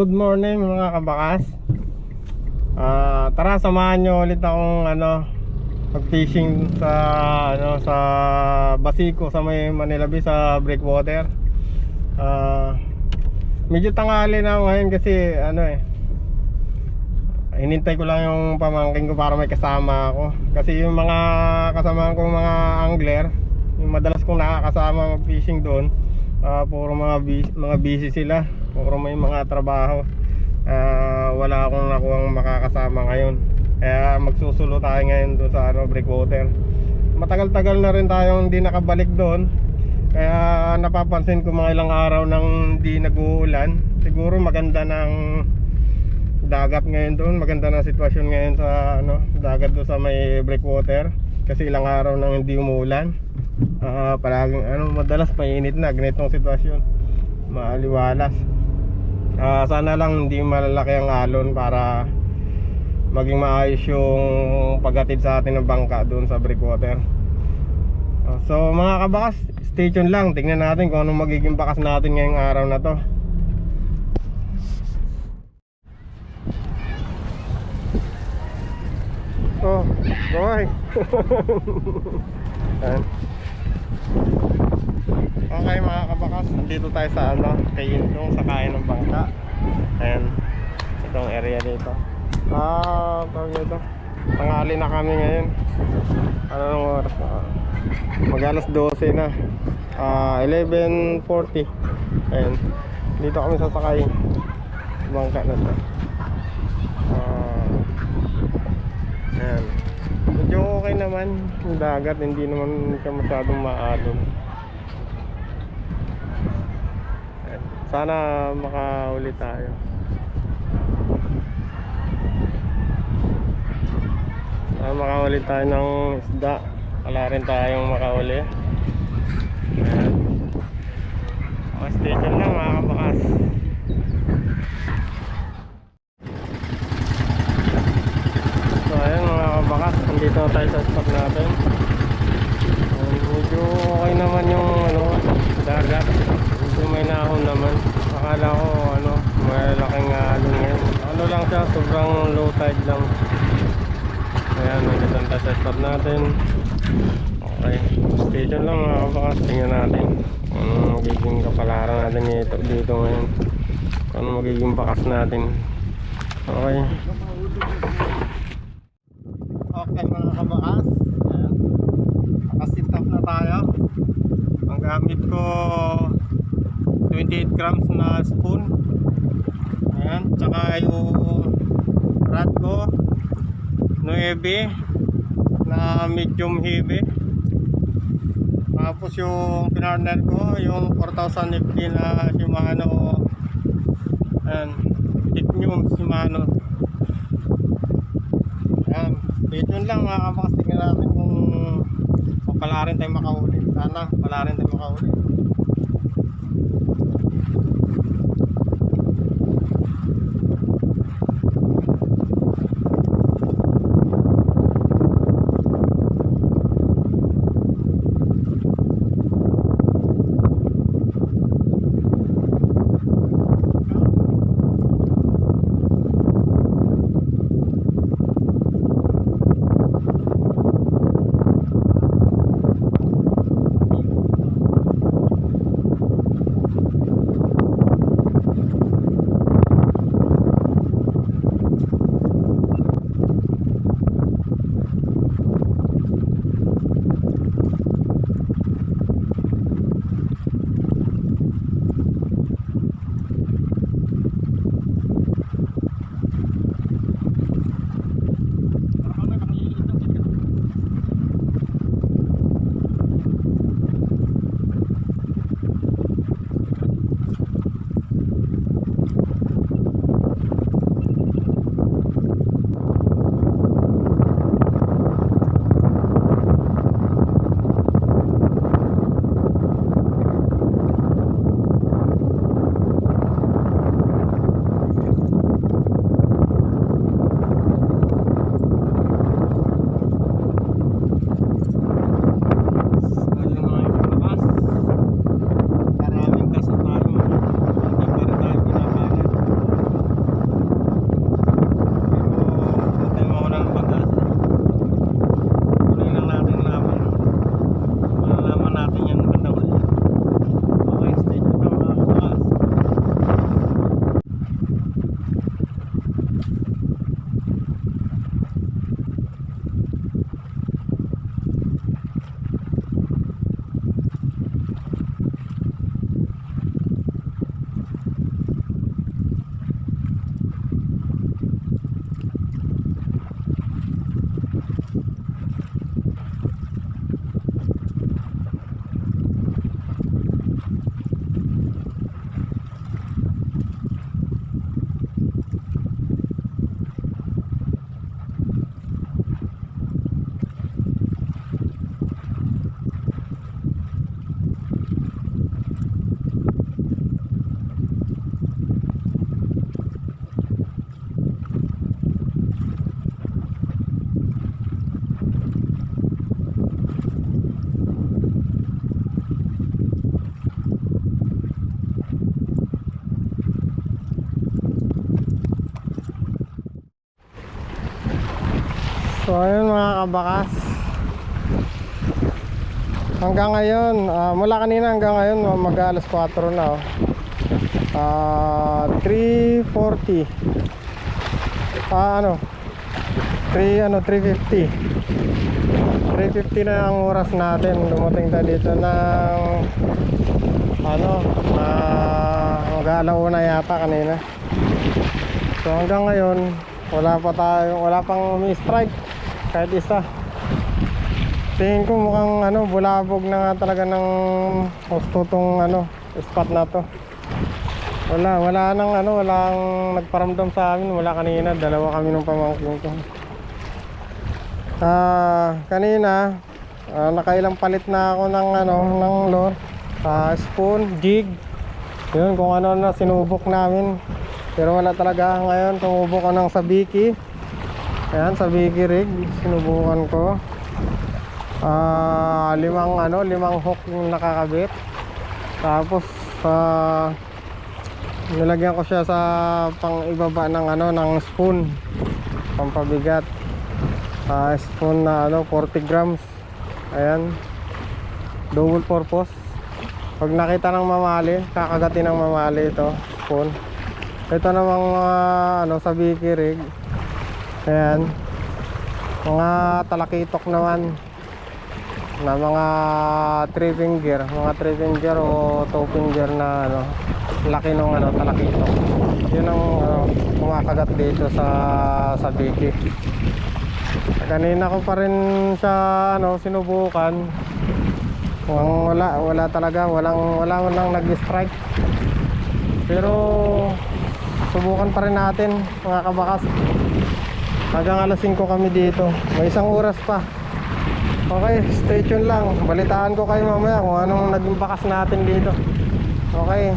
Good morning mga kabakas. Ah, tara samahan nyo ulit akong ano mag-fishing sa ano sa Basico sa may Manila Bay sa Breakwater. Ah, medyo tanghali na ako ngayon kasi ano eh hinintay ko lang yung pamangkin ko para may kasama ako. Kasi yung mga kasama ko mga angler, yung madalas kong nakakasama mag-fishing doon, ah, puro mga mga busy sila. Puro may mga trabaho. Ah, wala akong nakuhang makakasama ngayon. Kaya magsusulo tayo ngayon doon sa ano, Breakwater. Matagal-tagal na rin tayong hindi nakabalik doon. Kaya napapansin ko mga ilang araw nang hindi nag-uulan. Siguro maganda ng dagat ngayon doon maganda na sitwasyon ngayon sa ano dagat doon sa may breakwater kasi ilang araw nang hindi umuulan Ah, palaging ano madalas mainit na ganitong sitwasyon maaliwalas Ah, sana lang hindi malalaki ang alon para maging maayos yung paghatid sa atin ng bangka doon sa breakwater Ah, so mga kabakas stay tuned lang tingnan natin kung anong magiging bakas natin ngayong araw na to Oh, boy. Ayan. Okay mga kabakas, nandito tayo sa ano, kay Indong sa kain ng bangka. Ayan. Itong area dito. Ah, tawag nito. Tangali na kami ngayon. Ano nung oras na? Mag alas 12 na. Ah, 11.40. Ayan. Dito kami sasakay. Bangka na to. Ah, Ayan. Medyo okay naman yung dagat, hindi naman siya masyadong maalon. Ayan. Sana makahuli tayo. Sana makahuli tayo ng isda. Wala rin tayong makahuli. Ayan. Stay tuned lang mga kabakas. So ayan mga kabakas, nandito na tayo sa spot natin. Um, medyo okay naman yung ano, dagat. Medyo may nahon naman. Akala ko ano, malaking alon ngayon. Ano lang siya, sobrang low tide lang. Ayan, spot natin. Okay, stay lang mga kabakas. Tingnan natin kung ano magiging kapalaran natin dito, dito ngayon. Kung ano magiging bakas natin. Okay. Okay mga kabakas Ayan. Nakasit na tayo Ang gamit ko 28 grams na spoon Ayan Tsaka yung rod ko 9 na medium heavy Tapos yung pinartner ko yung 4000 FT na Shimano Ayan Technium Shimano Ayan, dito lang mga kabakas tingnan natin kung, pala rin tayo makahuli. Sana pala rin tayo makahuli. Mga kabakas Hanggang ngayon, ah, mula kanina hanggang ngayon mag alas 4 na oh. Ah, 340 Ah ano? 3 ano 350 350 na ang oras natin Dumating tayo dito ng Ano ah, Hanggang alauna yata kanina. So hanggang ngayon wala pa tayo, wala pang umi-strike kahit isa. Tingin ko mukhang ano, bulabog na nga talaga ng gusto tong ano, spot na to. Wala, wala nang ano, walang nagparamdam sa amin, wala kanina, dalawa kami ng pamangkin ko. Ah, kanina ah, nakailang palit na ako ng ano, ng lure, ah, spoon, jig. Yun kung ano na sinubok namin. Pero wala talaga ngayon, tumubok ko ng sabiki. Ayan, sabiki rig, sinubukan ko. Ah, limang ano, limang hook yung nakakabit. Tapos ah nilagyan ko siya sa pang ibaba ng ano ng spoon. Pampabigat. Ah, spoon na ano 40 grams. Ayan. Double purpose. Pag nakita ng mamali kakagatin ng mamali ito spoon. Ito namang mga ano sa biki rig ayan. Mga talakitok naman. Na mga 3 finger. Mga 3 finger o 2 finger na ano laki ng ano talakitok. Yun ang ano, kumakagat dito sa sa biki. Kanina ko pa rin sa ano sinubukan. Mukhang wala wala talaga. Walang wala walang nag-strike. Pero subukan pa rin natin mga kabakas hanggang alas 5 kami dito. May isang oras pa. Okay stay tuned lang. Balitaan ko kayo mamaya kung anong naging bakas natin dito. Okay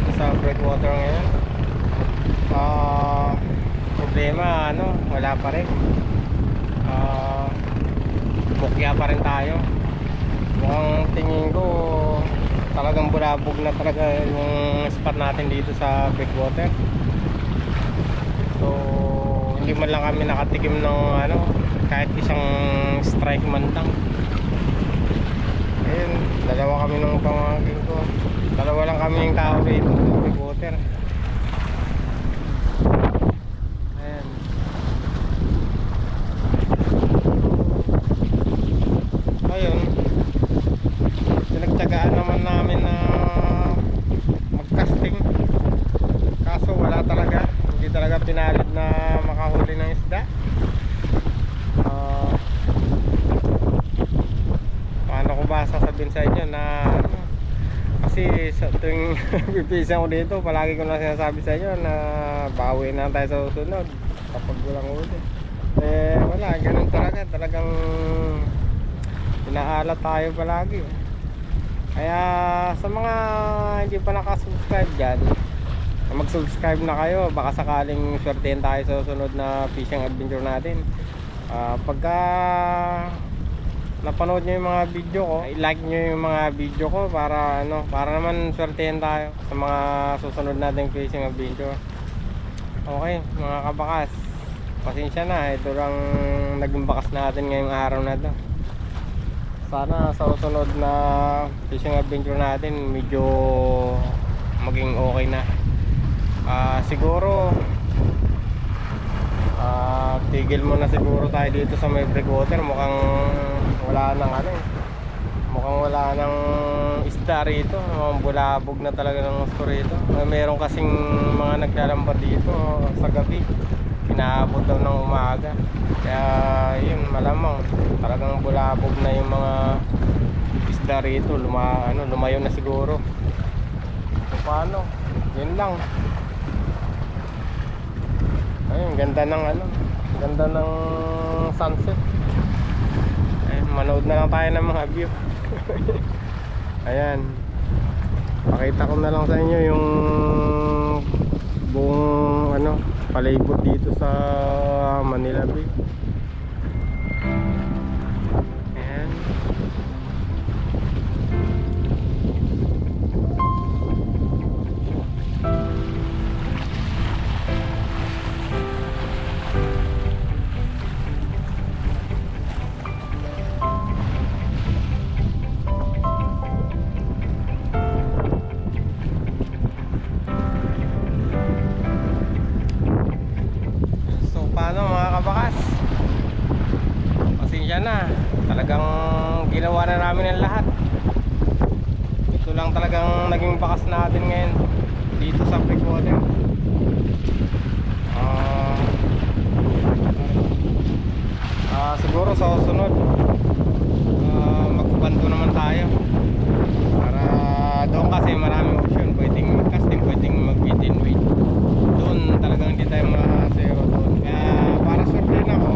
dito sa breakwater ngayon. Ah, problema ano, wala pa rin. Ah, bukya pa rin tayo. Mukhang tingin ko talagang bulabog na talaga yung spot natin dito sa breakwater. So, hindi man lang kami nakatikim ng ano, kahit isang strike man lang. Ayun, dalawa kami ng pamangkin ko. Dalawa lang kami yung tao rito, reporter. Ayan. Ayun. Pinagtyagaan naman namin na mag-casting. Kaso wala talaga. Hindi talaga pinalit na makahuli ng isda. Ah, paano ko ba sasabihin sa inyo na ano, kasi sa tuwing pipisan ko dito palagi ko na sinasabi sa inyo na bawi na tayo sa susunod kapag walang huli. Eh wala ganun talaga talagang inaalat tayo palagi. Kaya sa mga hindi pa nakasubscribe dyan mag-subscribe na kayo baka sakaling swertein tayo sa susunod na fishing adventure natin. Ah, pagka napanood nyo yung mga video ko. I-like nyo yung mga video ko para ano para naman swertein tayo sa mga susunod nating fishing adventure. Okay mga kabakas. Pasensya na ito lang naging bakas natin ngayong araw na to. Sana sa susunod na fishing adventure natin medyo maging okay na. Ah, siguro Ah, tigil mo na siguro tayo dito sa may breakwater. Mukhang wala nang ano eh. Mukhang wala nang isda rito. Mukhang bulabog na talaga ng gusto rito. Meron kasing mga naglalamba dito sa gabi. Pinaabot daw ng umaga. Kaya yun, malamang talagang bulabog na yung mga isda rito. Luma, ano, lumayo na siguro. So, paano? Yun lang. Ayun, ganda ng ano, ganda ng sunset. Manood na lang tayo ng mga view. Ayan. Pakita ko na lang sa inyo yung buong ano, palibot dito sa Manila Bay. Pasensya na. Talagang ginawa na namin ang lahat. Ito lang talagang naging bakas natin ngayon dito sa Breakwater. Ah ah, siguro sa susunod ah, magbanto naman tayo. Para doon kasi maraming option. Pwedeng casting, pwedeng mag-beat and wait doon talagang hindi tayo ma-zero doon kaya para swerte na ako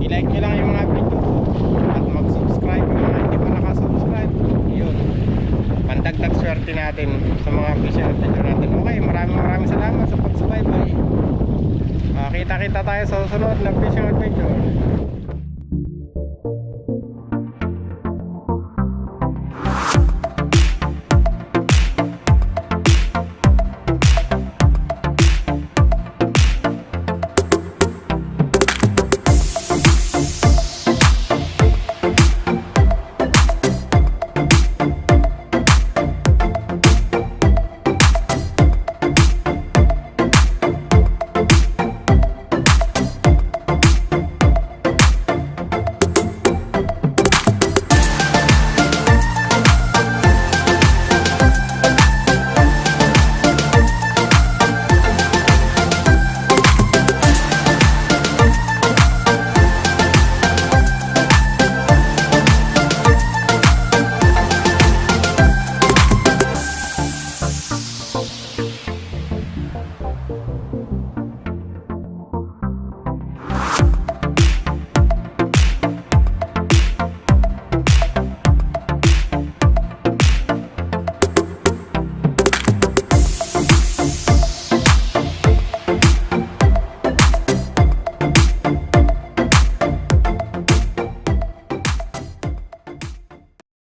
i-like nyo lang yung mga video ko at mag-subscribe yung mga hindi pa nakasubscribe yun pandagdag swerte natin sa mga fishing adventure natin okay maraming maraming salamat sa pagsubaybay uh, kita kita tayo sa susunod na fishing adventure